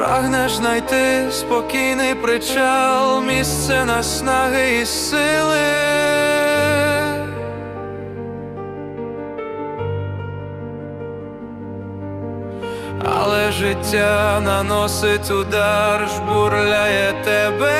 Прагнеш знайти спокійний причал, місце наснаги і сили. Але життя наносить удар, жбурляє тебе